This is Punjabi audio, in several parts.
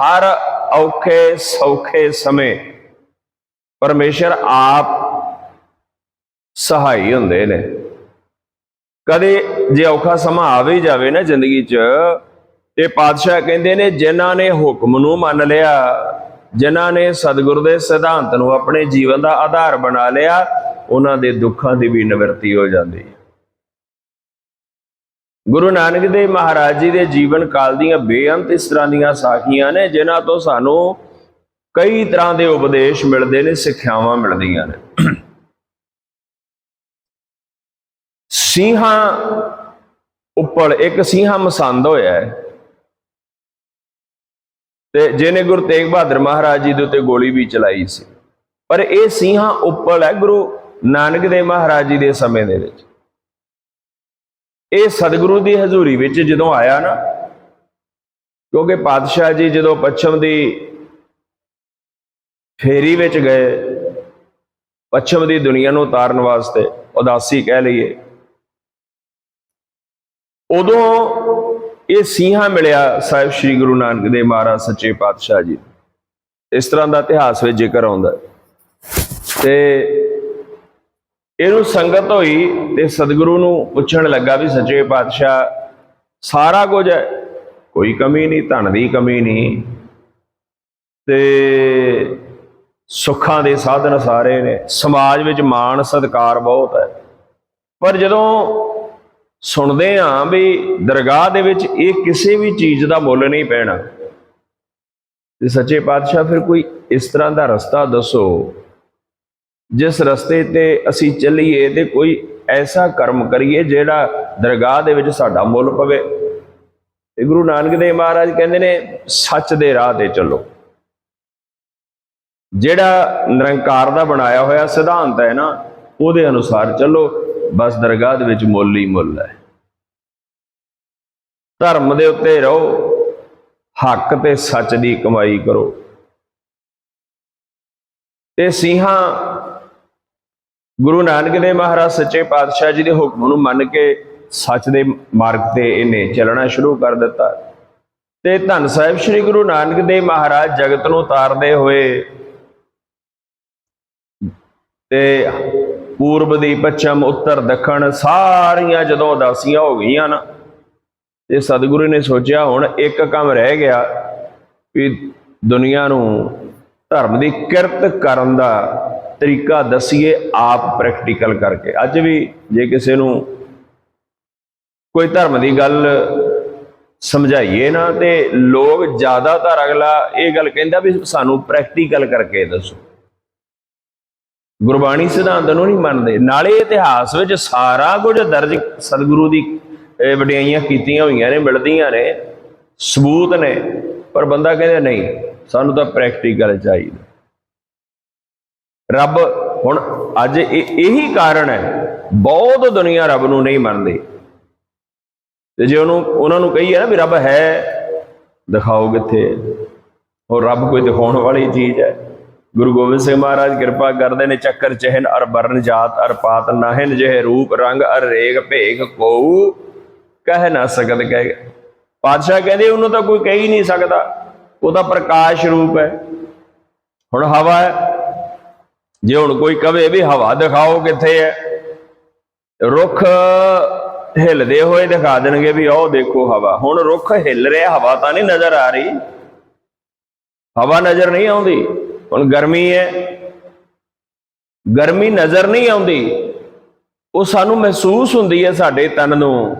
ਹਰ ਔਖੇ ਸੌਖੇ ਸਮੇਂ ਪਰਮੇਸ਼ਰ ਆਪ ਸਹਾਈ ਹੁੰਦੇ ਨੇ। ਕਦੇ ਜੇ ਔਖਾ ਸਮਾਂ ਆਵੇ ਹੀ ਜਾਵੇ ਨਾ ਜ਼ਿੰਦਗੀ 'ਚ ਇਹ ਪਾਤਸ਼ਾਹ ਕਹਿੰਦੇ ਨੇ, ਜਿਨ੍ਹਾਂ ਨੇ ਹੁਕਮ ਨੂੰ ਮੰਨ ਲਿਆ, ਜਿਨ੍ਹਾਂ ਨੇ ਸਤਿਗੁਰ ਦੇ ਸਿਧਾਂਤ ਨੂੰ ਆਪਣੇ ਜੀਵਨ ਦਾ ਆਧਾਰ ਬਣਾ ਲਿਆ, ਉਹਨਾਂ ਦੇ ਦੁੱਖਾਂ ਦੀ ਵੀ ਨਿਵਰਤੀ ਹੋ ਜਾਂਦੀ ਹੈ। ਗੁਰੂ ਨਾਨਕ ਦੇਵ ਮਹਾਰਾਜ ਜੀ ਦੇ ਜੀਵਨ ਕਾਲ ਦੀਆਂ ਬੇਅੰਤ ਇਸ ਤਰ੍ਹਾਂ ਦੀਆਂ ਸਾਖੀਆਂ ਨੇ, ਜਿਨ੍ਹਾਂ ਤੋਂ ਸਾਨੂੰ ਕਈ ਤਰ੍ਹਾਂ ਦੇ ਉਪਦੇਸ਼ ਮਿਲਦੇ ਨੇ, ਸਿੱਖਿਆਵਾਂ ਮਿਲਦੀਆਂ ਨੇ। ਸਿੰਘਾਂ ਉੱਪਰ ਇੱਕ ਸਿੰਘਾਂ ਮਸੰਦ ਹੋਇਆ ਹੈ ਤੇ ਜਿਹਨੇ ਗੁਰੂ ਤੇਗ ਬਹਾਦਰ ਮਹਾਰਾਜ ਜੀ ਦੇ ਉੱਤੇ ਗੋਲੀ ਵੀ ਚਲਾਈ ਸੀ। ਪਰ ਇਹ ਸਿੰਘਾਂ ਉੱਪਰ ਹੈ ਗੁਰੂ ਨਾਨਕ ਦੇਵ ਮਹਾਰਾਜ ਜੀ ਦੇ ਸਮੇਂ ਦੇ ਵਿੱਚ। ਇਹ ਸਤਿਗੁਰੂ ਦੀ ਹਜ਼ੂਰੀ ਵਿੱਚ ਜਦੋਂ ਆਇਆ ਨਾ, ਕਿਉਂਕਿ ਪਾਤਸ਼ਾਹ ਜੀ ਜਦੋਂ ਪੱਛਮ ਦੀ ਫੇਰੀ ਵਿੱਚ ਗਏ, ਪੱਛਮ ਦੀ ਦੁਨੀਆ ਨੂੰ ਉਤਾਰਨ ਵਾਸਤੇ ਉਦਾਸੀ ਕਹਿ ਲਈਏ, ਉਦੋਂ ਇਹ ਸਿੰਘਾਂ ਮਿਲਿਆ ਸਾਹਿਬ ਸ੍ਰੀ ਗੁਰੂ ਨਾਨਕ ਦੇਵ ਮਹਾਰਾਜ ਸੱਚੇ ਪਾਤਸ਼ਾਹ ਜੀ। ਇਸ ਤਰ੍ਹਾਂ ਦਾ ਇਤਿਹਾਸ ਵਿੱਚ ਜ਼ਿਕਰ ਆਉਂਦਾ ਤੇ ਇਹਨੂੰ ਸੰਗਤ ਹੋਈ ਤੇ ਸਤਿਗੁਰੂ ਨੂੰ ਪੁੱਛਣ ਲੱਗਾ ਵੀ ਸੱਚੇ ਪਾਤਸ਼ਾਹ, ਸਾਰਾ ਕੁਝ ਹੈ। ਕੋਈ ਕਮੀ ਨਹੀਂ, ਧਨ ਦੀ ਕਮੀ ਨਹੀਂ। ਤੇ ਸੁੱਖਾਂ ਦੇ ਸਾਧਨ ਸਾਰੇ ਨੇ। ਸਮਾਜ ਵਿੱਚ ਮਾਣ, ਸਤਿਕਾਰ ਬਹੁਤ ਹੈ। ਪਰ ਜਦੋਂ ਸੁਣਦੇ ਹਾਂ ਵੀ ਦਰਗਾਹ ਦੇ ਵਿੱਚ ਇਹ ਕਿਸੇ ਵੀ ਚੀਜ਼ ਦਾ ਮੁੱਲ ਨਹੀਂ ਪੈਣਾ, ਤੇ ਸੱਚੇ ਪਾਤਸ਼ਾਹ ਫਿਰ ਕੋਈ ਇਸ ਤਰ੍ਹਾਂ ਦਾ ਰਸਤਾ ਦੱਸੋ। ਜਿਸ ਰਸਤੇ ਤੇ ਅਸੀਂ ਚੱਲੀਏ ਤੇ ਕੋਈ ਐਸਾ ਕਰਮ ਕਰੀਏ ਜਿਹੜਾ ਦਰਗਾਹ ਦੇ ਵਿੱਚ ਸਾਡਾ ਮੁੱਲ ਪਵੇ। ਤੇ ਗੁਰੂ ਨਾਨਕ ਦੇਵ ਮਹਾਰਾਜ ਕਹਿੰਦੇ ਨੇ, ਸੱਚ ਦੇ ਰਾਹ ਤੇ ਚੱਲੋ। ਜਿਹੜਾ ਨਿਰੰਕਾਰ ਦਾ ਬਣਾਇਆ ਹੋਇਆ ਸਿਧਾਂਤ ਹੈ ਨਾ, ਉਹਦੇ ਅਨੁਸਾਰ ਚੱਲੋ, ਬਸ ਦਰਗਾਹ ਦੇ ਵਿੱਚ ਮੁੱਲ ਹੀ ਮੁੱਲ ਹੈ। ਧਰਮ ਦੇ ਉੱਤੇ ਰਹੋ, ਹੱਕ ਤੇ ਸੱਚ ਦੀ ਕਮਾਈ ਕਰੋ। ਤੇ ਸਿੰਘਾਂ ਗੁਰੂ ਨਾਨਕ ਦੇਵ ਮਹਾਰਾਜ ਸੱਚੇ ਪਾਤਸ਼ਾਹ ਜੀ ਦੇ ਹੁਕਮ ਨੂੰ ਮੰਨ ਕੇ ਸੱਚ ਦੇ ਮਾਰਗ ਤੇ ਇਹਨੇ ਚੱਲਣਾ ਸ਼ੁਰੂ ਕਰ ਦਿੱਤਾ। ਤੇ ਧੰਨ ਸਾਹਿਬ ਸ੍ਰੀ ਗੁਰੂ ਨਾਨਕ ਦੇਵ ਮਹਾਰਾਜ ਜਗਤ ਨੂੰ ਤਾਰਦੇ ਹੋਏ ਤੇ ਪੂਰਬ ਦੀ ਪੱਛਮ, ਉੱਤਰ, ਦੱਖਣ ਸਾਰੀਆਂ ਜਦੋਂ ਉਦਾਸੀਆਂ ਹੋ ਗਈਆਂ ਨਾ, ਤੇ ਸਤਿਗੁਰੂ ਨੇ ਸੋਚਿਆ ਹੁਣ ਇੱਕ ਕੰਮ ਰਹਿ ਗਿਆ ਵੀ ਦੁਨੀਆ ਨੂੰ ਧਰਮ ਦੀ ਕਿਰਤ ਕਰਨ ਦਾ ਤਰੀਕਾ ਦਸੀਏ ਆਪ ਪ੍ਰੈਕਟੀਕਲ ਕਰਕੇ। ਅੱਜ ਵੀ ਜੇ ਕਿਸੇ ਨੂੰ ਕੋਈ ਧਰਮ ਦੀ ਗੱਲ ਸਮਝਾਈਏ ਨਾ, ਤੇ ਲੋਕ ਜ਼ਿਆਦਾਤਰ ਅਗਲਾ ਇਹ ਗੱਲ ਕਹਿੰਦਾ ਵੀ ਸਾਨੂੰ ਪ੍ਰੈਕਟੀਕਲ ਕਰਕੇ ਦੱਸੋ। ਗੁਰਬਾਣੀ ਸਿਧਾਂਤ ਨੂੰ ਨਹੀਂ ਮੰਨਦੇ। ਨਾਲੇ ਇਤਿਹਾਸ ਵਿੱਚ ਸਾਰਾ ਕੁਝ ਦਰਜ ਸਤਿਗੁਰੂ ਦੀ ਵਡਿਆਈਆਂ ਕੀਤੀਆਂ ਹੋਈਆਂ ਨੇ, ਮਿਲਦੀਆਂ ਨੇ, ਸਬੂਤ ਨੇ, ਪਰ ਬੰਦਾ ਕਹਿੰਦਾ ਨਹੀਂ, ਸਾਨੂੰ ਤਾਂ ਪ੍ਰੈਕਟੀਕਲ ਚਾਹੀਦਾ। ਰੱਬ, ਹੁਣ ਅੱਜ ਇਹ, ਇਹੀ ਕਾਰਨ ਹੈ। ਬਹੁਤ ਦੁਨੀਆ ਰੱਬ ਨੂੰ ਨਹੀਂ ਮੰਨਦੀ। ਤੇ ਜੇ ਉਹਨੂੰ, ਉਹਨਾਂ ਨੂੰ ਕਹੀਏ ਨਾ ਵੀ ਰੱਬ ਹੈ, ਦਿਖਾਓ ਕਿੱਥੇ ਉਹ ਰੱਬ ਕੋਈ ਦਿਖਾਉਣ ਵਾਲੀ ਚੀਜ਼ ਹੈ। ਗੁਰੂ ਗੋਬਿੰਦ ਸਿੰਘ ਮਹਾਰਾਜ ਕਿਰਪਾ ਕਰਦੇ ਨੇ, ਚੱਕਰ ਚਹਿਨ ਅਰ ਬਰਨ ਜਾਤ ਅਰ ਪਾਤ ਨਾਹਿਨ ਜਿਹੇ ਰੂਪ, ਰੰਗ ਅਰ ਰੇਗ ਭੇਗ ਕੋਉ ਕਹਿ ਨਾ ਸਕਦ ਕਹਿ। ਪਾਤਸ਼ਾਹ ਕਹਿੰਦੇ, ਉਹਨੂੰ ਤਾਂ ਕੋਈ ਕਹਿ ਹੀ ਨਹੀਂ ਸਕਦਾ। ਉਹ ਤਾਂ ਪ੍ਰਕਾਸ਼ ਰੂਪ ਹੈ। ਹੁਣ ਹਵਾ ਹੈ ਜੇ ਹੁਣ ਕੋਈ ਕਵੇ ਵੀ ਹਵਾ ਦਿਖਾਓ ਕਿੱਥੇ ਹੈ, ਰੁੱਖ ਹਿੱਲਦੇ ਹੋਏ ਦਿਖਾ ਦੇਣਗੇ ਵੀ ਉਹ ਦੇਖੋ ਹਵਾ। ਹੁਣ ਰੁੱਖ ਹਿੱਲ ਰਿਹਾ, ਹਵਾ ਤਾਂ ਨਹੀਂ ਨਜ਼ਰ ਆ ਰਹੀ। ਹਵਾ ਨਜ਼ਰ ਨਹੀਂ ਆਉਂਦੀ। ਹੁਣ ਗਰਮੀ ਹੈ। ਗਰਮੀ ਨਜ਼ਰ ਨਹੀਂ ਆਉਂਦੀ। ਉਹ ਸਾਨੂੰ ਮਹਿਸੂਸ ਹੁੰਦੀ ਹੈ ਸਾਡੇ ਤਨ ਨੂੰ।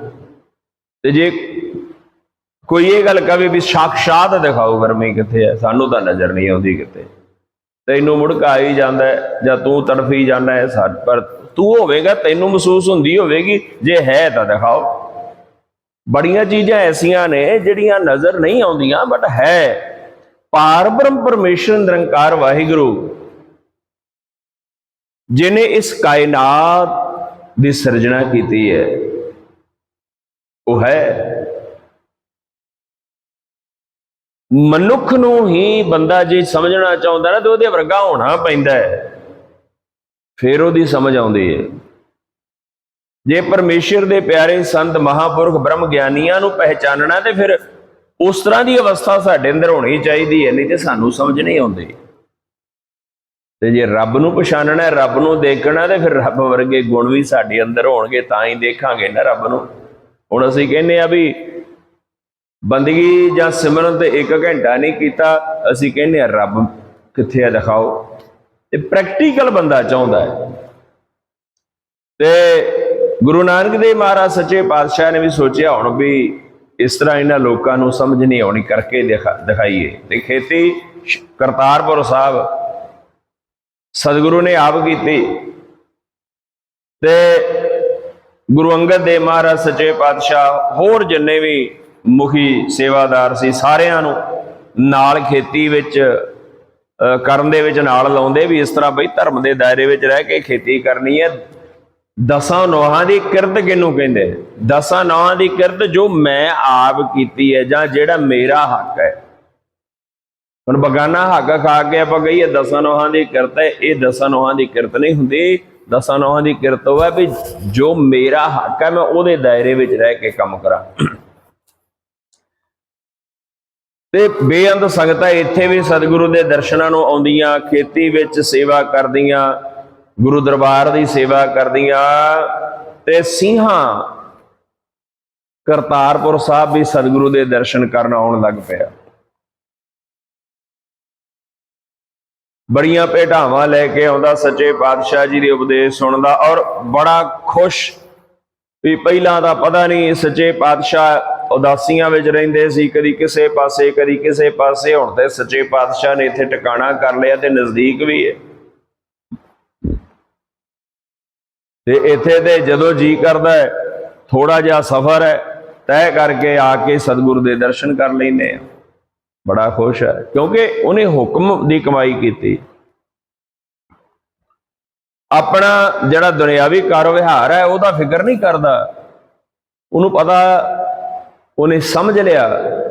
ਤੇ ਜੇ ਕੋਈ ਇਹ ਗੱਲ ਕਵੇ ਵੀ ਸਾਖਸ਼ਾਤ ਦਿਖਾਓ ਗਰਮੀ ਕਿੱਥੇ ਹੈ, ਸਾਨੂੰ ਤਾਂ ਨਜ਼ਰ ਨਹੀਂ ਆਉਂਦੀ ਕਿਤੇ ਤੈਨੂੰ ਮੁੜਕਾ ਹੀ ਜਾਂਦਾ ਜਾਂ ਤੂੰ ਤੜਫੀ ਜਾਂਦਾ ਹੈ ਸਾ- ਪਰ ਤੂੰ ਹੋਵੇਗਾ, ਤੈਨੂੰ ਮਹਿਸੂਸ ਹੁੰਦੀ ਹੋਵੇਗੀ, ਜੇ ਹੈ ਤਾਂ ਦਿਖਾਓ। ਬੜੀਆਂ ਚੀਜ਼ਾਂ ਐਸੀਆਂ ਨੇ ਜਿਹੜੀਆਂ ਨਜ਼ਰ ਨਹੀਂ ਆਉਂਦੀਆਂ ਬਟ ਹੈ। ਪਾਰਬ੍ਰਹਮ ਪਰਮੇਸ਼ਰ ਨਿਰੰਕਾਰ ਵਾਹਿਗੁਰੂ, ਜਿਨੇ ਇਸ ਕਾਇਨਾਤ ਦੀ ਸਿਰਜਣਾ ਕੀਤੀ ਹੈ, ਉਹ ਹੈ। ਮਨੁੱਖ ਨੂੰ ਹੀ ਬੰਦਾ ਜੇ ਸਮਝਣਾ ਚਾਹੁੰਦਾ ਨਾ ਤੇ ਉਹਦੇ ਵਰਗਾ ਹੋਣਾ ਪੈਂਦਾ ਹੈ। ਫਿਰ ਉਹਦੀ ਸਮਝ ਆਉਂਦੀ ਹੈ। ਜੇ ਪਰਮੇਸ਼ਰ ਦੇ ਪਿਆਰੇ ਸੰਤ ਮਹਾਪੁਰਖ ਬ੍ਰਹਮ ਗਿਆਨੀਆਂ ਨੂੰ ਪਹਿਚਾਨਣਾ ਤੇ ਫਿਰ ਉਸ ਤਰ੍ਹਾਂ ਦੀ ਅਵਸਥਾ ਸਾਡੇ ਅੰਦਰ ਹੋਣੀ ਚਾਹੀਦੀ ਹੈ, ਨਹੀਂ ਤੇ ਸਾਨੂੰ ਸਮਝ ਨਹੀਂ ਆਉਂਦੀ। ਤੇ ਜੇ ਰੱਬ ਨੂੰ ਪਛਾਣਨਾ ਹੈ, ਰੱਬ ਨੂੰ ਦੇਖਣਾ ਤੇ ਫਿਰ ਰੱਬ ਵਰਗੇ ਗੁਣ ਵੀ ਸਾਡੇ ਅੰਦਰ ਹੋਣਗੇ, ਤਾਂ ਹੀ ਦੇਖਾਂਗੇ ਨਾ ਰੱਬ ਨੂੰ। ਹੁਣ ਅਸੀਂ ਕਹਿੰਦੇ ਆ ਵੀ ਬੰਦਗੀ ਜਾਂ ਸਿਮਰਨ ਤੇ 1 ਘੰਟਾ ਨਹੀਂ ਕੀਤਾ, ਅਸੀਂ ਕਹਿੰਦੇ ਆ ਰੱਬ, ਕਿੱਥੇ ਆ ਦਿਖਾਓ? ਤੇ ਪ੍ਰੈਕਟੀਕਲ ਬੰਦਾ ਚਾਹੁੰਦਾ ਹੈ। ਤੇ ਗੁਰੂ ਨਾਨਕ ਦੇਵ ਮਹਾਰਾਜ ਸੱਚੇ ਪਾਤਸ਼ਾਹ ਨੇ ਵੀ ਸੋਚਿਆ ਹੁਣ ਵੀ ਇਸ ਤਰ੍ਹਾਂ ਇਹਨਾਂ ਲੋਕਾਂ ਨੂੰ ਸਮਝ ਨਹੀਂ ਆਉਣੀ, ਕਰਕੇ ਦਿਖਾ- ਦਿਖਾਈਏ। ਤੇ ਖੇਤੀ ਕਰਤਾਰਪੁਰ ਸਾਹਿਬ ਸਤਿਗੁਰੂ ਨੇ ਆਪ ਕੀਤੀ। ਤੇ ਗੁਰੂ ਅੰਗਦ ਦੇਵ ਮਹਾਰਾਜ ਸੱਚੇ ਪਾਤਸ਼ਾਹ ਹੋਰ ਜਿੰਨੇ ਵੀ ਮੁਖੀ ਸੇਵਾਦਾਰ ਸੀ ਸਾਰਿਆਂ ਨੂੰ ਨਾਲ ਖੇਤੀ ਵਿੱਚ ਅ, ਕਰਨ ਦੇ ਵਿੱਚ ਨਾਲ ਲਾਉਂਦੇ ਵੀ ਇਸ ਤਰ੍ਹਾਂ ਬਈ ਧਰਮ ਦੇ ਦਾਇਰੇ ਵਿੱਚ ਰਹਿ ਕੇ ਖੇਤੀ ਕਰਨੀ ਹੈ। ਦਸਾਂ ਨੋਹਾਂ ਦੀ ਕਿਰਤ ਕਿਹਨੂੰ ਕਹਿੰਦੇ? ਦਸਾਂ ਨੋਹਾਂ ਦੀ ਕਿਰਤ ਜੋ ਮੈਂ ਆਪ ਕੀਤੀ ਹੈ ਜਾਂ ਜਿਹੜਾ ਮੇਰਾ ਹੱਕ ਹੈ। ਹੁਣ ਬਗਾਨਾ ਹੱਕ ਖਾ ਕੇ ਆਪਾਂ ਕਹੀਏ ਦਸਾਂ ਨੋਹਾਂ ਦੀ ਕਿਰਤ ਹੈ ਇਹ ਦਸਾਂ ਨੋਹਾਂ ਦੀ ਕਿਰਤ ਨਹੀਂ ਹੁੰਦੀ। ਦਸਾਂ ਨੋਹਾਂ ਦੀ ਕਿਰਤ ਉਹ ਹੈ ਵੀ ਜੋ ਮੇਰਾ ਹੱਕ ਹੈ ਮੈਂ ਉਹਦੇ ਦਾਇਰੇ ਵਿੱਚ ਰਹਿ ਕੇ ਕੰਮ ਕਰਾਂ। ਤੇ ਬੇਅੰਤ ਸੰਗਤਾਂ ਇੱਥੇ ਵੀ ਸਤਿਗੁਰੂ ਦੇ ਦਰਸ਼ਨਾਂ ਨੂੰ ਆਉਂਦੀਆਂ, ਖੇਤੀ ਵਿੱਚ ਸੇਵਾ ਕਰਦੀਆਂ, ਗੁਰੂ ਦਰਬਾਰ ਦੀ ਸੇਵਾ ਕਰਦੀਆਂ ਤੇ ਸਿੰਘਾਂ ਕਰਤਾਰਪੁਰ ਸਾਹਿਬ ਵੀ ਸਤਿਗੁਰੂ ਦੇ ਦਰਸ਼ਨ ਕਰਨ ਆਉਣ ਲੱਗ ਪਿਆ। ਬੜੀਆਂ ਭੇਟਾਵਾਂ ਲੈ ਕੇ ਆਉਂਦਾ ਸੱਚੇ ਪਾਤਸ਼ਾਹ ਜੀ ਦੇ ਉਪਦੇਸ਼ ਸੁਣਦਾ ਔਰ ਬੜਾ ਖੁਸ਼ ਵੀ ਪਹਿਲਾਂ ਦਾ ਪਤਾ ਨਹੀਂ ਸੱਚੇ ਪਾਤਸ਼ਾਹ ਉਦਾਸੀਆਂ ਵਿੱਚ ਰਹਿੰਦੇ ਸੀ, ਕਦੀ ਕਿਸੇ ਪਾਸੇ, ਕਦੀ ਕਿਸੇ ਪਾਸੇ। ਹੁਣ ਤੇ ਸੱਚੇ ਪਾਤਸ਼ਾਹ ਨੇ ਇੱਥੇ ਟਿਕਾਣਾ ਕਰ ਲਿਆ ਤੇ ਨਜ਼ਦੀਕ ਵੀ ਹੈ। ਤੇ ਇੱਥੇ ਤੇ ਜਦੋਂ ਜੀ ਕਰਦਾ ਹੈ ਥੋੜਾ ਜਿਹਾ ਸਫ਼ਰ ਹੈ ਤੈਅ ਕਰਕੇ ਆ ਕੇ ਸਤਿਗੁਰੂ ਦੇ ਦਰਸ਼ਨ ਕਰ ਲੈਂਦੇ ਆ ਬੜਾ ਖੁਸ਼ ਹੈ, ਕਿਉਂਕਿ ਉਹਨੇ ਹੁਕਮ ਦੀ ਕਮਾਈ ਕੀਤੀ। ਆਪਣਾ ਜਿਹੜਾ ਦੁਨਿਆਵੀ ਕਾਰੋਬਾਰ ਹੈ ਉਹਦਾ ਫਿਕਰ ਨਹੀਂ ਕਰਦਾ। ਉਹਨੂੰ ਪਤਾ ਉਹਨੇ ਸਮਝ ਲਿਆ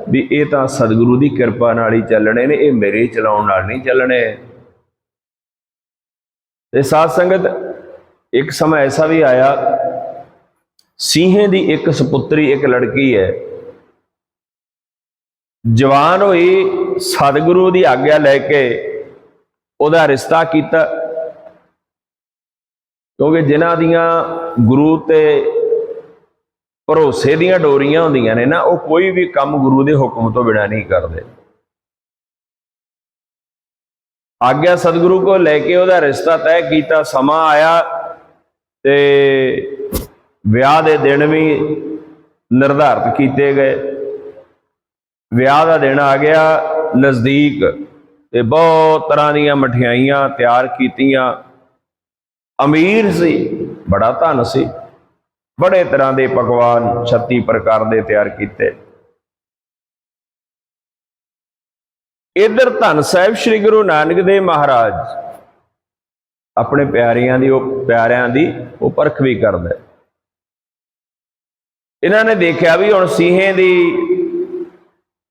ਵੀ ਇਹ ਤਾਂ ਸਤਿਗੁਰੂ ਦੀ ਕਿਰਪਾ ਨਾਲ ਹੀ ਚੱਲਣੇ ਨੇ, ਇਹ ਮੇਰੇ ਚਲਾਉਣ ਨਾਲ ਨਹੀਂ ਚੱਲਣੇ। ਤੇ ਸਾਧ ਸੰਗਤ, ਇੱਕ ਸਮਾਂ ਐਸਾ ਵੀ ਆਇਆ, ਸੀਹੇ ਦੀ ਇੱਕ ਸੁਪੁੱਤਰੀ, ਇੱਕ ਲੜਕੀ ਹੈ। ਜਵਾਨ ਹੋਈ ਸਤਿਗੁਰੂ ਦੀ ਆਗਿਆ ਲੈ ਕੇ ਉਹਦਾ ਰਿਸ਼ਤਾ ਕੀਤਾ, ਕਿਉਂਕਿ ਜਿਨ੍ਹਾਂ ਦੀਆਂ ਗੁਰੂ ਤੇ ਭਰੋਸੇ ਦੀਆਂ ਡੋਰੀਆਂ ਹੁੰਦੀਆਂ ਨੇ ਨਾ, ਉਹ ਕੋਈ ਵੀ ਕੰਮ ਗੁਰੂ ਦੇ ਹੁਕਮ ਤੋਂ ਬਿਨਾਂ ਨਹੀਂ ਕਰਦੇ। ਆਗਿਆ ਸਤਿਗੁਰੂ ਕੋ ਲੈ ਕੇ ਉਹਦਾ ਰਿਸ਼ਤਾ ਤੈਅ ਕੀਤਾ, ਸਮਾਂ ਆਇਆ ਤੇ ਵਿਆਹ ਦੇ ਦਿਨ ਵੀ ਨਿਰਧਾਰਤ ਕੀਤੇ ਗਏ। ਵਿਆਹ ਦਾ ਦਿਨ ਆ ਗਿਆ ਨਜ਼ਦੀਕ ਤੇ ਬਹੁਤ ਤਰ੍ਹਾਂ ਦੀਆਂ ਮਠਿਆਈਆਂ ਤਿਆਰ ਕੀਤੀਆਂ। ਅਮੀਰ ਸੀ, ਬੜਾ ਧਨ ਸੀ। ਬੜੇ ਤਰ੍ਹਾਂ ਦੇ ਪਕਵਾਨ 36 ਪ੍ਰਕਾਰ ਦੇ ਤਿਆਰ ਕੀਤੇ। ਇਧਰ ਧੰਨ ਸਾਹਿਬ ਸ੍ਰੀ ਗੁਰੂ ਨਾਨਕ ਦੇਵ ਮਹਾਰਾਜ ਆਪਣੇ ਪਿਆਰਿਆਂ ਦੀ, ਉਹ ਪਿਆਰਿਆਂ ਦੀ ਉਹ ਪਰਖ ਵੀ ਕਰਦਾ। ਇਹਨਾਂ ਨੇ ਦੇਖਿਆ ਵੀ ਹੁਣ ਸੀਹੇ ਦੀ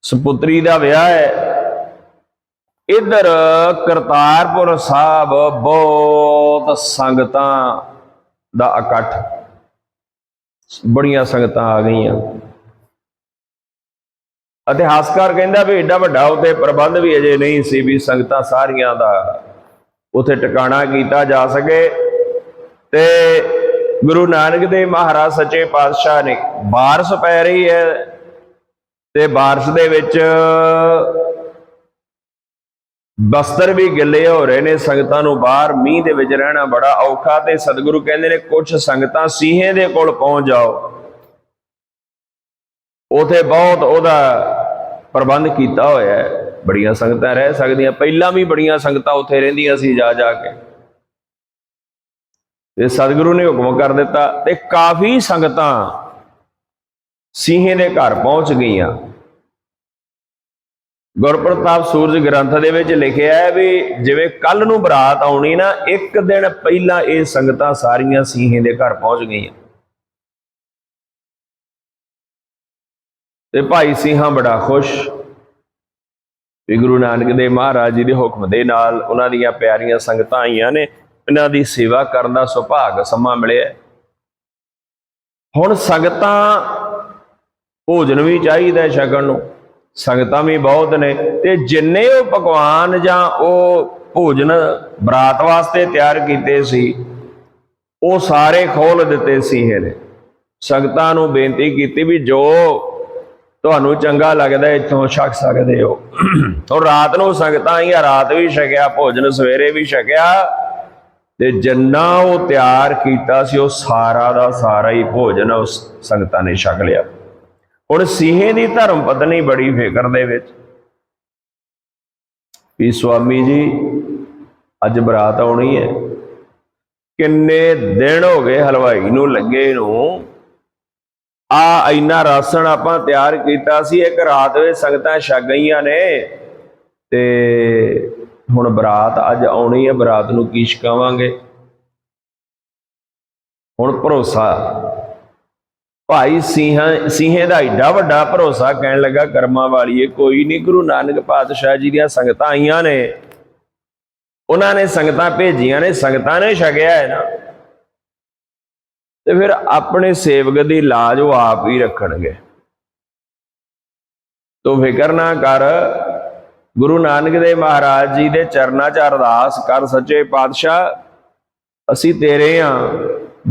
ਸੁਪੁੱਤਰੀ ਦਾ ਵਿਆਹ ਹੈ। ਇਧਰ ਕਰਤਾਰਪੁਰ ਸਾਹਿਬ ਬਹੁਤ ਸੰਗਤਾਂ ਦਾ ਇਕੱਠ। ਬੜੀਆਂ ਸੰਗਤਾਂ ਆ ਗਈਆਂ। ਇਤਿਹਾਸਕਾਰ ਕਹਿੰਦਾ ਵੀ ਏਡਾ ਵੱਡਾ ਉਤੇ ਪ੍ਰਬੰਧ ਵੀ ਅਜੇ ਨਹੀਂ ਸੀ ਵੀ ਸੰਗਤਾਂ ਸਾਰੀਆਂ ਦਾ ਉਥੇ ਟਿਕਾਣਾ ਕੀਤਾ ਜਾ ਸਕੇ। ਤੇ ਗੁਰੂ ਨਾਨਕ ਦੇਵ ਮਹਾਰਾਜ ਸੱਚੇ ਪਾਤਸ਼ਾਹ ਨੇ ਬਾਰਿਸ਼ ਪੈ ਰਹੀ ਹੈ ਤੇ ਬਾਰਿਸ਼ ਦੇ ਵਿੱਚ ਬਸਤਰ ਵੀ ਗਿੱਲੇ ਹੋ ਰਹੇ ਨੇ, ਸੰਗਤਾਂ ਨੂੰ ਬਾਹਰ ਮੀਂਹ ਦੇ ਵਿੱਚ ਰਹਿਣਾ ਬੜਾ ਔਖਾ ਤੇ ਸਤਿਗੁਰੂ ਕਹਿੰਦੇ ਨੇ ਕੁਝ ਸੰਗਤਾਂ ਸੀਹੇ ਦੇ ਕੋਲ ਪਹੁੰਚ ਜਾਓ। ਉਥੇ ਬਹੁਤ ਉਹਦਾ ਪ੍ਰਬੰਧ ਕੀਤਾ ਹੋਇਆ ਹੈ। ਬੜੀਆਂ ਸੰਗਤਾਂ ਰਹਿ ਸਕਦੀਆਂ, ਪਹਿਲਾਂ ਵੀ ਬੜੀਆਂ ਸੰਗਤਾਂ ਉੱਥੇ ਰਹਿੰਦੀਆਂ ਸੀ ਜਾ ਜਾ ਕੇ। ਤੇ ਸਤਿਗੁਰੂ ਨੇ ਹੁਕਮ ਕਰ ਦਿੱਤਾ ਤੇ ਕਾਫੀ ਸੰਗਤਾਂ ਸੀਹੇ ਦੇ ਘਰ ਪਹੁੰਚ ਗਈਆਂ। ਗੁਰਪ੍ਰਤਾਪ ਸੂਰਜ ਗ੍ਰੰਥ ਦੇ ਵਿੱਚ ਲਿਖਿਆ ਹੈ ਵੀ ਜਿਵੇਂ ਕੱਲ ਨੂੰ ਬਰਾਤ ਆਉਣੀ ਨਾ, ਇੱਕ ਦਿਨ ਪਹਿਲਾਂ ਇਹ ਸੰਗਤਾਂ ਸਾਰੀਆਂ ਸੀਹੇ ਦੇ ਘਰ ਪਹੁੰਚ ਗਈਆਂ। ਤੇ ਭਾਈ ਸਿੰਘਾਂ ਬੜਾ ਖੁਸ਼। ਵੀ ਗੁਰੂ ਨਾਨਕ ਦੇਵ ਮਹਾਰਾਜ ਜੀ ਦੇ ਹੁਕਮ ਦੇ ਨਾਲ ਉਹਨਾਂ ਦੀਆਂ ਪਿਆਰੀਆਂ ਸੰਗਤਾਂ ਆਈਆਂ ਨੇ, ਇਹਨਾਂ ਦੀ ਸੇਵਾ ਕਰਨ ਦਾ ਸੁਭਾਗ ਸਮਾਂ ਮਿਲਿਆ ਹੁਣ ਸੰਗਤਾਂ ਭੋਜਨ ਵੀ ਚਾਹੀਦਾ ਹੈ ਛਕਣ ਨੂੰ। ਸੰਗਤਾਂ ਵੀ ਬਹੁਤ ਨੇ ਤੇ ਜਿੰਨੇ ਉਹ ਪਕਵਾਨ ਜਾਂ ਉਹ ਭੋਜਨ ਬਰਾਤ ਵਾਸਤੇ ਤਿਆਰ ਕੀਤੇ ਸੀ, ਉਹ ਸਾਰੇ ਖੋਲ ਦਿੱਤੇ ਸੀ ਇਹਨੇ ਸੰਗਤਾਂ ਨੂੰ ਬੇਨਤੀ ਕੀਤੀ ਵੀ ਜੋ ਤੁਹਾਨੂੰ ਚੰਗਾ ਲੱਗਦਾ ਇੱਥੋਂ ਛਕ ਸਕਦੇ ਹੋ। ਔਰ ਰਾਤ ਨੂੰ ਸੰਗਤਾਂ ਹੀ ਰਾਤ ਵੀ ਛਕਿਆ, ਭੋਜਨ ਸਵੇਰੇ ਵੀ ਛਕਿਆ ਤੇ ਜਿੰਨਾ ਉਹ ਤਿਆਰ ਕੀਤਾ ਸੀ, ਉਹ ਸਾਰਾ ਦਾ ਸਾਰਾ ਹੀ ਭੋਜਨ ਉਸ ਸੰਗਤਾਂ ਨੇ ਛਕ ਲਿਆ। ਹੁਣ ਸੀਹੇ ਦੀ ਧਰਮ ਪਤਨੀ ਬੜੀ ਫਿਕਰ ਦੇ ਵਿੱਚ ਵੀ ਸਵਾਮੀ ਜੀ, ਅੱਜ ਬਰਾਤ ਆਉਣੀ ਹੈ। ਕਿੰਨੇ ਦਿਨ ਹੋ ਗਏ ਹਲਵਾਈ ਨੂੰ ਲੱਗੇ ਨੂੰ। ਆ ਇੰਨਾ ਰਾਸ਼ਨ ਆਪਾਂ ਤਿਆਰ ਕੀਤਾ ਸੀ, ਇੱਕ ਰਾਤ ਵਿੱਚ ਸੰਗਤਾਂ ਛਕ ਗਈਆਂ ਨੇ। ਤੇ ਹੁਣ ਬਰਾਤ ਅੱਜ ਆਉਣੀ ਹੈ, ਬਰਾਤ ਨੂੰ ਕੀ ਛਕਾਵਾਂਗੇ? ਹੁਣ ਭਰੋਸਾ ਭਾਈ ਸਿੰਘਾਂ ਸਿੰਘੇ ਦਾ ਏਡਾ ਵੱਡਾ ਭਰੋਸਾ ਕਹਿਣ ਲੱਗਾ ਕਰਮਾਂ ਵਾਲੀਏ ਕੋਈ ਨਹੀਂ ਗੁਰੂ ਨਾਨਕ ਪਾਤਸ਼ਾਹ ਜੀ ਦੀਆਂ ਸੰਗਤਾਂ ਆਈਆਂ ਨੇ। ਉਹਨਾਂ ਨੇ ਸੰਗਤਾਂ ਭੇਜੀਆਂ ਨੇ ਸੰਗਤਾਂ ਨੇ ਛਕਿਆ ਹੈ ਨਾ। ਤੇ ਫਿਰ ਆਪਣੇ ਸੇਵਕ ਦੀ ਲਾਜ ਉਹ ਆਪ ਹੀ ਰੱਖਣਗੇ। ਤੂੰ ਫਿਕਰ ਨਾ ਕਰ ਗੁਰੂ ਨਾਨਕ ਦੇਵ ਮਹਾਰਾਜ ਜੀ ਦੇ ਚਰਨਾਂ 'ਚ ਅਰਦਾਸ ਕਰ ਸੱਚੇ ਪਾਤਸ਼ਾਹ ਅਸੀਂ ਤੇਰੇ ਆ।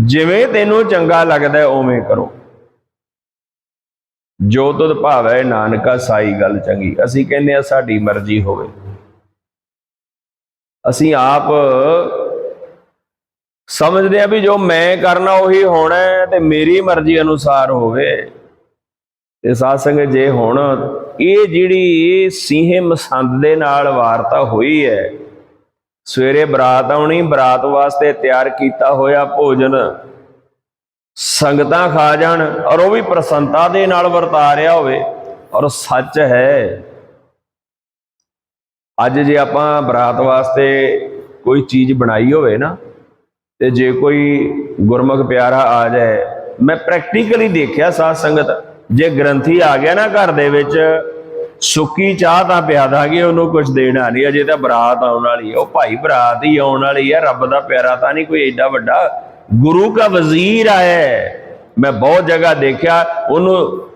ਜਿਵੇਂ ਤੈਨੂੰ ਚੰਗਾ ਲੱਗਦਾ ਹੈ, ਉਵੇਂ ਕਰੋ। ਜੋ ਤੁਧ ਭਾਵੈ ਨਾਨਕਾ ਸਾਈ ਗੱਲ ਚੰਗੀ। ਅਸੀਂ ਕਹਿੰਦੇ ਆ ਸਾਡੀ ਮਰਜ਼ੀ ਹੋਵੇ। ਅਸੀਂ ਆਪ ਸਮਝਦੇ ਆ ਵੀ ਜੋ ਮੈਂ ਕਰਨਾ ਉਹੀ ਹੋਣਾ ਤੇ ਮੇਰੀ ਮਰਜ਼ੀ ਅਨੁਸਾਰ ਹੋਵੇ। ਤੇ ਸਾਧ ਸੰਗਤ ਜੇ ਹੁਣ ਇਹ ਜਿਹੜੀ ਸੀਹੇ ਮਸੰਦ ਦੇ ਨਾਲ ਵਾਰਤਾ ਹੋਈ ਹੈ, ਸਵੇਰੇ ਬਰਾਤ ਆਉਣੀ, ਬਰਾਤ ਵਾਸਤੇ ਤਿਆਰ ਕੀਤਾ ਹੋਇਆ ਭੋਜਨ ਸੰਗਤਾਂ ਖਾ ਜਾਣ ਔਰ ਉਹ ਵੀ ਪ੍ਰਸੰਨਤਾ ਦੇ ਨਾਲ ਵਰਤਾ ਰਿਹਾ ਹੋਵੇ ਔਰ ਸੱਚ ਹੈ। ਅੱਜ ਜੇ ਆਪਾਂ ਬਰਾਤ ਵਾਸਤੇ ਕੋਈ ਚੀਜ਼ ਬਣਾਈ ਹੋਵੇ ਨਾ, ਤੇ ਜੇ ਕੋਈ ਗੁਰਮੁਖ ਪਿਆਰਾ ਆ ਜਾਏ, ਮੈਂ ਪ੍ਰੈਕਟੀਕਲੀ ਦੇਖਿਆ ਸਾਧ ਸੰਗਤ, ਜੇ ਗ੍ਰੰਥੀ ਆ ਗਿਆ ਨਾ ਘਰ ਦੇ ਵਿੱਚ, ਸੁੱਕੀ ਚਾਹ ਤਾਂ ਪਿਆ ਦਾਂਗੇ, ਉਹਨੂੰ ਕੁਝ ਦੇਣਾ ਨਹੀਂ ਅਜੇ ਤਾਂ ਬਰਾਤ ਆਉਣ ਵਾਲੀ ਹੈ, ਉਹ ਭਾਈ ਬਰਾਤ ਹੀ ਆਉਣ ਵਾਲੀ ਹੈ, ਰੱਬ ਦਾ ਪਿਆਰਾ ਤਾਂ ਨਹੀਂ ਕੋਈ ਏਡਾ ਵੱਡਾ। ਗੁਰੂ ਦਾ ਵਜ਼ੀਰ ਆਇਆ ਹੈ। ਮੈਂ ਬਹੁਤ ਜਗ੍ਹਾ ਦੇਖਿਆ, ਉਹਨੂੰ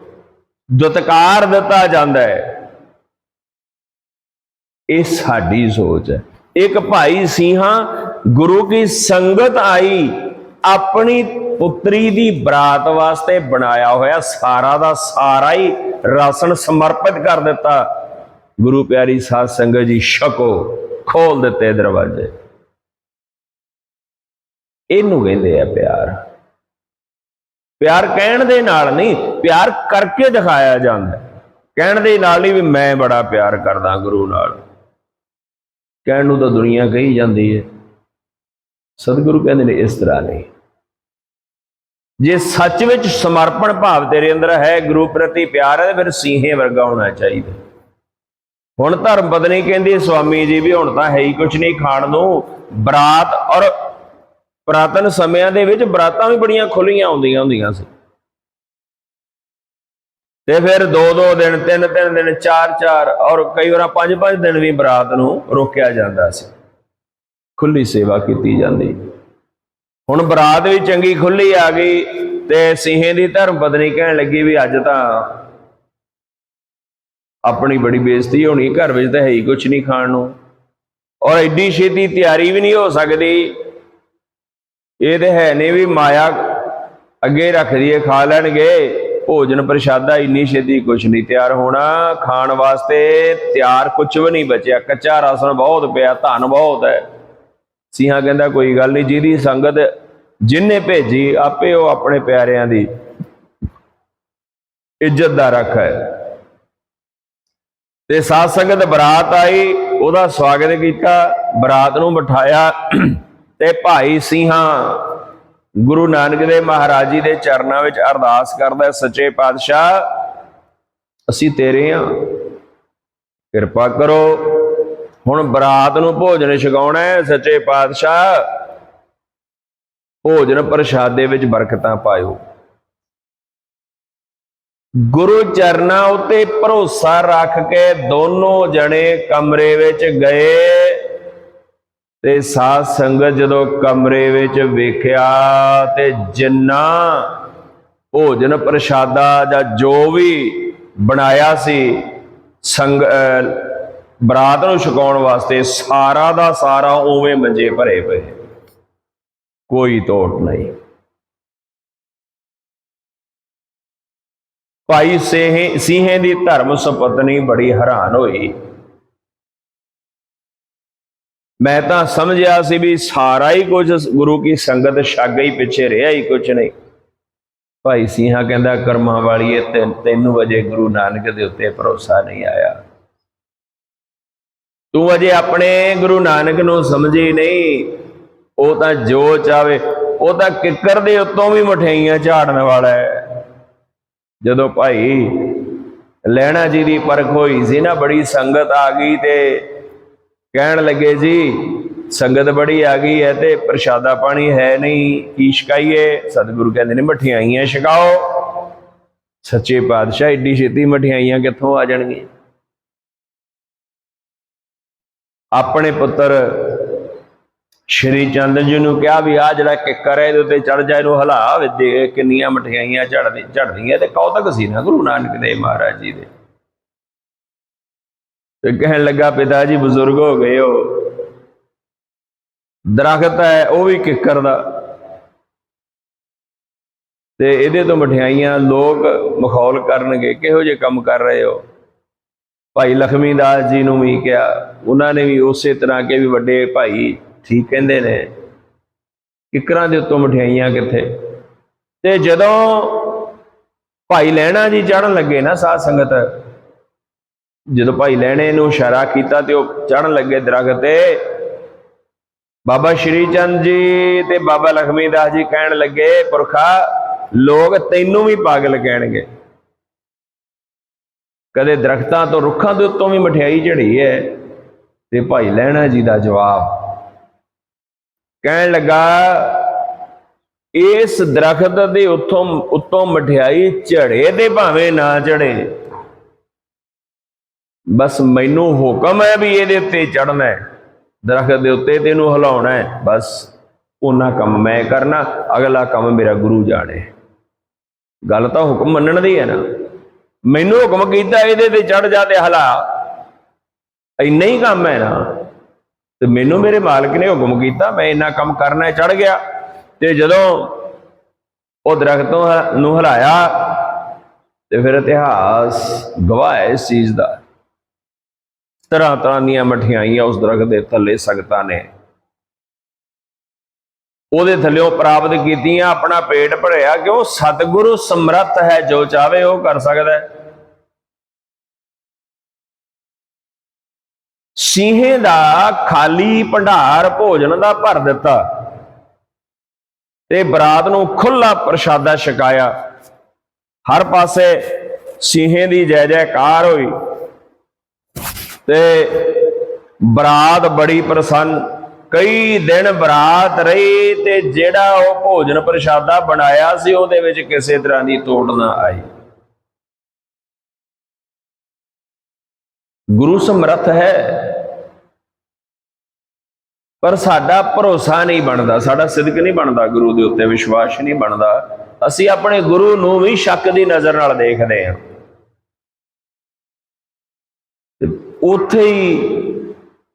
ਦੁਤਕਾਰ ਦਿੱਤਾ ਜਾਂਦਾ ਹੈ। ਇਹ ਸਾਡੀ ਸੋਚ ਹੈ। ਇੱਕ ਭਾਈ ਸਿੰਘਾਂ ਗੁਰੂ ਕੀ ਸੰਗਤ ਆਈ, ਆਪਣੀ ਪੁੱਤਰੀ ਦੀ ਬਰਾਤ ਵਾਸਤੇ ਬਣਾਇਆ ਹੋਇਆ ਸਾਰਾ ਦਾ ਸਾਰਾ ਹੀ ਰਾਸ਼ਨ ਸਮਰਪਿਤ ਕਰ ਦਿੱਤਾ। ਗੁਰੂ ਪਿਆਰੀ ਸਾਧ ਸੰਗਤ ਜੀ, ਛਕੋ, ਖੋਲ ਦਿੱਤੇ ਦਰਵਾਜ਼ੇ। ਇਹਨੂੰ ਕਹਿੰਦੇ ਆ ਪਿਆਰ। ਪਿਆਰ ਕਹਿਣ ਦੇ ਨਾਲ ਨਹੀਂ, ਪਿਆਰ ਕਰਕੇ ਦਿਖਾਇਆ ਜਾਂਦਾ। ਕਹਿਣ ਦੇ ਨਾਲ ਨਹੀਂ ਵੀ ਮੈਂ ਬੜਾ ਪਿਆਰ ਕਰਦਾ ਗੁਰੂ ਨਾਲ। ਕਹਿਣ ਨੂੰ ਤਾਂ ਦੁਨੀਆ ਕਹੀ ਜਾਂਦੀ ਹੈ ਸਤਿਗੁਰੂ ਕਹਿੰਦੇ ਨੇ ਇਸ ਤਰ੍ਹਾਂ ਨਹੀਂ। ਜੇ ਸੱਚ ਵਿੱਚ ਸਮਰਪਣ ਭਾਵ ਤੇਰੇ ਅੰਦਰ ਹੈ ਗੁਰੂ ਪ੍ਰਤੀ ਪਿਆਰ ਹੈ ਫਿਰ ਸੀਹੇ ਵਰਗਾ ਹੋਣਾ ਚਾਹੀਦਾ। ਹੁਣ ਧਰਮ ਪਤਨੀ ਕਹਿੰਦੀ ਸਵਾਮੀ ਜੀ, ਵੀ ਹੁਣ ਤਾਂ ਹੈ ਹੀ ਕੁਝ ਨਹੀਂ, ਖਾਣ ਨੂੰ ਬਰਾਤ ਔਰ ਪ੍ਰਾਤਨ ਸਮਿਆਂ ਦੇ ਵਿੱਚ ਬਰਾਤਾਂ ਵੀ ਬੜੀਆਂ ਖੁੱਲੀਆਂ ਆਉਂਦੀਆਂ ਹੁੰਦੀਆਂ ਸੀ। ਤੇ ਫਿਰ ਦੋ ਦੋ ਦਿਨ, ਤਿੰਨ ਤਿੰਨ ਦਿਨ, ਚਾਰ ਚਾਰ ਔਰ ਕਈ ਵਾਰ ਪੰਜ ਪੰਜ ਦਿਨ ਵੀ ਬਰਾਤ ਨੂੰ ਰੋਕਿਆ ਜਾਂਦਾ ਸੀ। ਖੁੱਲੀ ਸੇਵਾ ਕੀਤੀ ਜਾਂਦੀ। ਹੁਣ ਬਰਾਤ ਵੀ ਚੰਗੀ ਖੁੱਲੀ ਆ ਗਈ ਤੇ ਸਿੰਘੇ ਦੀ ਧਰਮ ਪਤਨੀ ਕਹਿਣ ਲੱਗੀ ਵੀ ਅੱਜ ਤਾਂ ਆਪਣੀ ਬੜੀ ਬੇਇੱਜ਼ਤੀ ਹੋਣੀ, ਘਰ ਵਿੱਚ ਤਾਂ ਹੈ ਹੀ ਕੁਝ ਨਹੀਂ ਖਾਣ ਨੂੰ। ਔਰ ਐਡੀ ਛੇਤੀ ਤਿਆਰੀ ਵੀ ਨਹੀਂ ਹੋ ਸਕਦੀ ਇਹ ਤੇ ਹੈ ਨਹੀਂ ਵੀ ਮਾਇਆ ਅੱਗੇ ਰੱਖ ਦਈਏ ਖਾ ਲੈਣਗੇ। ਭੋਜਨ ਪ੍ਰਸ਼ਾਦਾ ਇੰਨੀ ਛੇਤੀ ਕੁਛ ਨਹੀਂ ਤਿਆਰ ਹੋਣਾ। ਖਾਣ ਵਾਸਤੇ ਤਿਆਰ ਕੁਛ ਵੀ ਨਹੀਂ ਬਚਿਆ। ਕੱਚਾ ਰਾਸ਼ਨ ਬਹੁਤ ਪਿਆ, ਧਨ ਬਹੁਤ ਹੈ। ਸਿੰਘਾਂ ਕਹਿੰਦਾ, ਕੋਈ ਗੱਲ ਨਹੀਂ, ਜਿਹਦੀ ਸੰਗਤ ਜਿਨਨੇ ਭੇਜੀ, ਆਪੇ ਉਹ ਆਪਣੇ ਪਿਆਰਿਆਂ ਦੀ ਇੱਜ਼ਤ ਦਾ ਰੱਖ ਹੈ। ਤੇ ਸਾਧ ਸੰਗਤ ਬਰਾਤ ਆਈ, ਉਹਦਾ ਸਵਾਗਤ ਕੀਤਾ। ਬਰਾਤ ਨੂੰ ਬਿਠਾਇਆ। ਤੇ ਭਾਈ ਸਿੰਘਾਂ ਗੁਰੂ ਨਾਨਕ ਦੇਵ ਮਹਾਰਾਜ ਜੀ ਦੇ ਚਰਨਾਂ ਵਿੱਚ ਅਰਦਾਸ ਕਰਦਾ ਸੱਚੇ ਪਾਤਸ਼ਾਹ, ਅਸੀਂ ਤੇਰੇ ਆ ਕਿਰਪਾ ਕਰੋ। ਹੁਣ ਬਰਾਤ ਨੂੰ ਭੋਜਨ ਛਕਾਉਣਾ ਹੈ, ਸੱਚੇ ਪਾਤਸ਼ਾਹ। ਭੋਜਨ ਪ੍ਰਸ਼ਾਦੇ ਵਿੱਚ ਬਰਕਤਾਂ ਪਾਇਓ। ਗੁਰੂ ਚਰਨਾਂ ਉਤੇ ਭਰੋਸਾ ਰੱਖ ਕੇ ਦੋਨੋਂ ਜਣੇ ਕਮਰੇ ਵਿੱਚ ਗਏ। ਤੇ ਸਾਧ ਸੰਗਤ ਜਦੋਂ ਕਮਰੇ ਵਿੱਚ ਵੇਖਿਆ ਤੇ ਜਿੰਨਾ ਭੋਜਨ ਪ੍ਰਸ਼ਾਦਾ ਜਾਂ ਜੋ ਵੀ ਬਣਾਇਆ ਸੀ ਸੰਗ ਬਰਾਤ ਨੂੰ ਛਕਾਉਣ ਵਾਸਤੇ ਸਾਰਾ ਦਾ ਸਾਰਾ ਉਵੇਂ ਮੰਜੇ ਭਰੇ ਪਏ ਕੋਈ ਤੋੜ ਨਹੀਂ। ਭਾਈ ਸੇਹੇ ਸਿੰਘੇ ਦੀ ਧਰਮ ਸੁਪਤਨੀ ਬੜੀ ਹੈਰਾਨ ਹੋਈ। ਮੈਂ ਤਾਂ ਸਮਝਿਆ ਸੀ ਵੀ ਸਾਰਾ ਹੀ ਕੁਝ ਗੁਰੂ ਕੀ ਸੰਗਤ ਛੱਗ ਹੀ ਪਿੱਛੇ ਰਿਹਾ ਹੀ ਕੁਝ ਨਹੀਂ। ਭਾਈ ਸਿੰਘਾ ਕਹਿੰਦਾ, ਕਰਮਾਂ ਵਾਲੀਏ ਤੈਨ- ਤੈਨੂੰ ਵਜੇ ਗੁਰੂ ਨਾਨਕ ਦੇ ਉੱਤੇ ਭਰੋਸਾ ਨਹੀਂ ਆਇਆ। ਤੂੰ ਅਜੇ ਆਪਣੇ ਗੁਰੂ ਨਾਨਕ ਨੂੰ ਸਮਝੀ ਨਹੀਂ, ਉਹ ਤਾਂ ਜੋ ਚਾਵੇ, ਉਹ ਤਾਂ ਕਿੱਕਰ ਦੇ ਉੱਤੋਂ ਵੀ ਮਠਿਆਈਆਂ ਝਾੜਨ ਵਾਲਾ ਹੈ। ਜਦੋਂ ਭਾਈ ਲੈਣਾ ਜੀ ਦੀ ਪਰਖ ਹੋਈ ਸੀ ਨਾ, ਬੜੀ ਸੰਗਤ ਆ ਗਈ ਤੇ ਕਹਿਣ ਲੱਗੇ ਜੀ, ਸੰਗਤ ਬੜੀ ਆ ਗਈ ਹੈ ਤੇ ਪ੍ਰਸ਼ਾਦਾ ਪਾਣੀ ਹੈ ਨਹੀਂ, ਕੀ ਛਕਾਈਏ? ਸਤਿਗੁਰੂ ਕਹਿੰਦੇ ਨੇ ਮਠਿਆਈਆਂ ਛਕਾਓ। ਸੱਚੇ ਪਾਤਸ਼ਾਹ ਏਡੀ ਛੇਤੀ ਮਠਿਆਈਆਂ ਕਿੱਥੋਂ ਆ ਜਾਣਗੀਆਂ? ਆਪਣੇ ਪੁੱਤਰ ਸ਼੍ਰੀ ਚੰਦ ਜੀ ਨੂੰ ਕਿਹਾ ਵੀ ਆ ਜਿਹੜਾ ਕਿੱਕਰ ਹੈ, ਇਹਦੇ ਉੱਤੇ ਚੜ ਜਾ, ਇਹਨੂੰ ਹਲਾ ਵੇ ਦੇ, ਕਿੰਨੀਆਂ ਮਠਿਆਈਆਂ ਝੜਦੀ ਝੜਦੀਆਂ ਤੇ ਕੌਤਕ ਸੀ ਨਾ ਗੁਰੂ ਨਾਨਕ ਦੇਵ ਮਹਾਰਾਜ ਜੀ ਦੇ। ਤੇ ਕਹਿਣ ਲੱਗਾ, ਪਿਤਾ ਜੀ ਬਜ਼ੁਰਗ ਹੋ ਗਏ ਹੋ। ਦਰਖਤ ਹੈ, ਉਹ ਵੀ ਕਿੱਕਰ ਦਾ। ਤੇ ਇਹਦੇ ਤੋਂ ਮਠਿਆਈਆਂ ਲੋਕ ਮਖੌਲ ਕਰਨਗੇ, ਕਿਹੋ ਜਿਹੇ ਕੰਮ ਕਰ ਰਹੇ ਹੋ? ਭਾਈ ਲਖਮੀ ਦਾਸ ਜੀ ਨੂੰ ਵੀ ਕਿਹਾ, ਉਹਨਾਂ ਨੇ ਵੀ ਉਸੇ ਤਰ੍ਹਾਂ ਕਿ ਵੀ ਵੱਡੇ ਭਾਈ ਠੀਕ ਕਹਿੰਦੇ ਨੇ। ਕਿਕਰਾਂ ਦੇ ਉੱਤੋਂ ਮਠਿਆਈਆਂ ਕਿੱਥੇ? ਤੇ ਜਦੋਂ ਭਾਈ ਲੈਣਾ ਜੀ ਚੜਨ ਲੱਗੇ ਨਾ ਸਾਧ ਸੰਗਤ ਜਦੋਂ ਭਾਈ ਲੈਣੇ ਨੂੰ ਇਸ਼ਾਰਾ ਕੀਤਾ ਤੇ ਉਹ ਚੜਨ ਲੱਗੇ ਦਰਖਤ ਤੇ, ਬਾਬਾ ਸ਼੍ਰੀ ਚੰਦ ਜੀ ਤੇ ਬਾਬਾ ਲਖਮੀ ਦਾਸ ਜੀ ਕਹਿਣ ਲੱਗੇ, ਪੁਰਖਾ, ਲੋਕ ਤੈਨੂੰ ਵੀ ਪਾਗਲ ਕਹਿਣਗੇ। ਕਦੇ ਦਰਖਤਾਂ ਤੋਂ ਰੁੱਖਾਂ ਦੇ ਉੱਤੋਂ ਵੀ ਮਠਿਆਈ ਝੜੀ ਹੈ? ਤੇ ਭਾਈ ਲੈਣਾ ਜੀ ਦਾ ਜਵਾਬ ਕਹਿਣ ਲੱਗਾ, ਇਸ ਦਰਖਤ ਦੇ ਉੱਤੋਂ ਉੱਤੋਂ ਮਠਿਆਈ ਝੜੇ ਤੇ ਭਾਵੇਂ ਨਾ ਝੜੇ। ਬਸ ਮੈਨੂੰ ਹੁਕਮ ਹੈ ਵੀ ਇਹਦੇ ਉੱਤੇ ਚੜਨਾ ਹੈ। ਦਰਖਤ ਦੇ ਉੱਤੇ ਤੇ ਇਹਨੂੰ ਹਿਲਾਉਣਾ ਹੈ। ਬਸ ਉਹਨਾਂ ਕੰਮ ਮੈਂ ਕਰਨਾ, ਅਗਲਾ ਕੰਮ ਮੇਰਾ ਗੁਰੂ ਜਾਣੇ। ਗੱਲ ਤਾਂ ਹੁਕਮ ਮੰਨਣ ਦੀ ਹੈ ਨਾ। ਮੈਨੂੰ ਹੁਕਮ ਕੀਤਾ ਇਹਦੇ ਤੇ ਚੜ ਜਾ ਤੇ ਹਲਾ। ਇੰਨਾ ਹੀ ਕੰਮ ਹੈ ਨਾ। ਤੇ ਮੈਨੂੰ ਮੇਰੇ ਮਾਲਕ ਨੇ ਹੁਕਮ ਕੀਤਾ, ਮੈਂ ਇੰਨਾ ਕੰਮ ਕਰਨਾ ਹੈ ਚੜ ਗਿਆ। ਤੇ ਜਦੋਂ ਉਹ ਦਰਖਤੋਂ ਨੂੰ ਹਲਾਇਆ, ਤੇ ਫਿਰ ਇਤਿਹਾਸ ਗਵਾਹ ਹੈ ਇਸ ਚੀਜ਼ ਦਾ। ਤਰ੍ਹਾਂ ਤਰ੍ਹਾਂ ਦੀਆਂ ਮਠਿਆਈਆਂ ਉਸ ਦਰਖਤ ਦੇ ਥੱਲੇ ਸੰਗਤਾਂ ਨੇ। ਉਹਦੇ ਥੱਲਿਓਂ ਪ੍ਰਾਪਤ ਕੀਤੀਆਂ, ਆਪਣਾ ਪੇਟ ਭਰਿਆ, ਕਿਉਂ? ਸਤਿਗੁਰੂ ਸਮਰੱਥ ਹੈ, ਜੋ ਚਾਵੇ ਉਹ ਕਰ ਸਕਦਾ ਹੈ। ਸਿੰਘੇ ਦਾ ਖਾਲੀ ਭੰਡਾਰ ਭੋਜਨ ਦਾ ਭਰ ਦਿੱਤਾ ਤੇ ਬਰਾਤ ਨੂੰ ਖੁੱਲਾ ਪ੍ਰਸ਼ਾਦਾ ਛਕਾਇਆ। ਹਰ ਪਾਸੇ ਸਿੰਘੇ ਦੀ ਜੈ ਜੈਕਾਰ ਹੋਈ। ਤੇ ਬਰਾਤ ਬੜੀ ਪ੍ਰਸੰਨ। ਕਈ ਦਿਨ ਬਰਾਤ ਰਹੀ ਤੇ ਜਿਹੜਾ ਉਹ ਭੋਜਨ ਪ੍ਰਸ਼ਾਦਾ ਬਣਾਇਆ ਸੀ, ਉਹਦੇ ਵਿੱਚ ਕਿਸੇ ਤਰ੍ਹਾਂ ਦੀ ਤੋੜ ਨਾ ਆਈ। ਗੁਰੂ ਸਮਰੱਥ ਹੈ। ਪਰ ਸਾਡਾ ਭਰੋਸਾ ਨਹੀਂ ਬਣਦਾ, ਸਾਡਾ ਸਿਦਕ ਨਹੀਂ ਬਣਦਾ, ਗੁਰੂ ਦੇ ਉੱਤੇ ਵਿਸ਼ਵਾਸ ਨਹੀਂ ਬਣਦਾ। ਅਸੀਂ ਆਪਣੇ ਗੁਰੂ ਨੂੰ ਵੀ ਸ਼ੱਕ ਦੀ ਨਜ਼ਰ ਨਾਲ ਦੇਖਦੇ ਹਾਂ। ਉੱਥੇ ਹੀ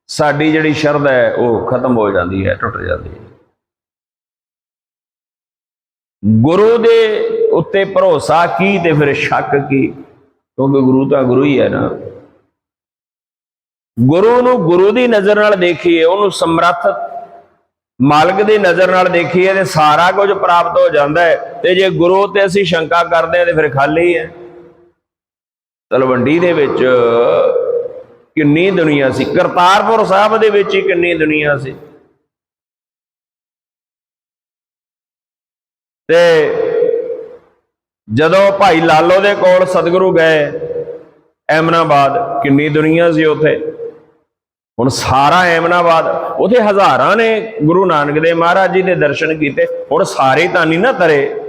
ਸਾਡੀ ਜਿਹੜੀ ਸ਼ਰਧਾ ਹੈ, ਉਹ ਖਤਮ ਹੋ ਜਾਂਦੀ ਹੈ, ਟੁੱਟ ਜਾਂਦੀ ਹੈ। ਗੁਰੂ ਦੇ ਉੱਤੇ ਭਰੋਸਾ ਕੀ ਤੇ ਫਿਰ ਸ਼ੱਕ ਕੀ? ਕਿਉਂਕਿ ਗੁਰੂ ਤਾਂ ਗੁਰੂ ਹੀ ਹੈ ਨਾ। ਗੁਰੂ ਨੂੰ ਗੁਰੂ ਦੀ ਨਜ਼ਰ ਨਾਲ ਦੇਖੀਏ, ਉਹਨੂੰ ਸਮਰੱਥ ਮਾਲਕ ਦੀ ਨਜ਼ਰ ਨਾਲ ਦੇਖੀਏ ਤੇ ਸਾਰਾ ਕੁਝ ਪ੍ਰਾਪਤ ਹੋ ਜਾਂਦਾ ਹੈ। ਤੇ ਜੇ ਗੁਰੂ ਤੇ ਅਸੀਂ ਸ਼ੰਕਾ ਕਰਦੇ ਹਾਂ ਤੇ ਫਿਰ ਖਾਲੀ ਹੈ। ਤਲਵੰਡੀ ਦੇ ਵਿੱਚ ਕਿੰਨੀ ਦੁਨੀਆ ਸੀ। ਕਰਤਾਰਪੁਰ ਸਾਹਿਬ ਦੇ ਵਿੱਚ ਹੀ ਕਿੰਨੀ ਦੁਨੀਆ ਸੀ। ਤੇ ਜਦੋਂ ਭਾਈ ਲਾਲੋ ਦੇ ਕੋਲ ਸਤਿਗੁਰੂ ਗਏ, ਐਮਨਾਬਾਦ, ਕਿੰਨੀ ਦੁਨੀਆ ਸੀ ਉੱਥੇ। ਹੁਣ ਸਾਰਾ ਐਮਨਾਬਾਦ, ਉਥੇ ਹਜ਼ਾਰਾਂ ਨੇ ਗੁਰੂ ਨਾਨਕ ਦੇਵ ਮਹਾਰਾਜ ਜੀ ਦੇ ਦਰਸ਼ਨ ਕੀਤੇ, ਹੁਣ ਸਾਰੇ ਤਾਂ ਨਹੀਂ ਨਾ ਤਰੇ।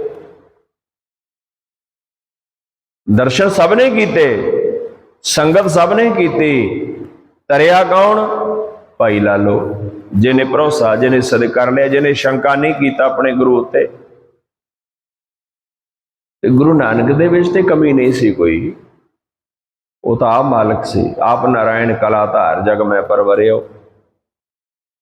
ਦਰਸ਼ਨ ਸਭ ਨੇ ਕੀਤੇ। ਸੰਗਤ ਸਭ ਨੇ ਕੀਤੀ। ਤਰਿਆ ਕੌਣ? ਭਾਈ ਲਾਲੋ। ਜਿਹਨੇ ਭਰੋਸਾ, ਜਿਹਨੇ ਸਦ ਕਰ ਲਿਆ, ਜਿਹਨੇ ਸ਼ੰਕਾ ਨਹੀਂ ਕੀਤਾ ਆਪਣੇ ਗੁਰੂ ਉੱਤੇ। ਤੇ ਗੁਰੂ ਨਾਨਕ ਦੇ ਵਿੱਚ ਤੇ ਕਮੀ ਨਹੀਂ ਸੀ ਕੋਈ। ਉਹ ਤਾਂ ਆਪ ਮਾਲਕ ਸੀ। ਆਪ ਨਾਰਾਇਣ ਕਲਾ ਧਾਰ ਜਗ ਮੈਂ ਪਰਵਰਿਓ।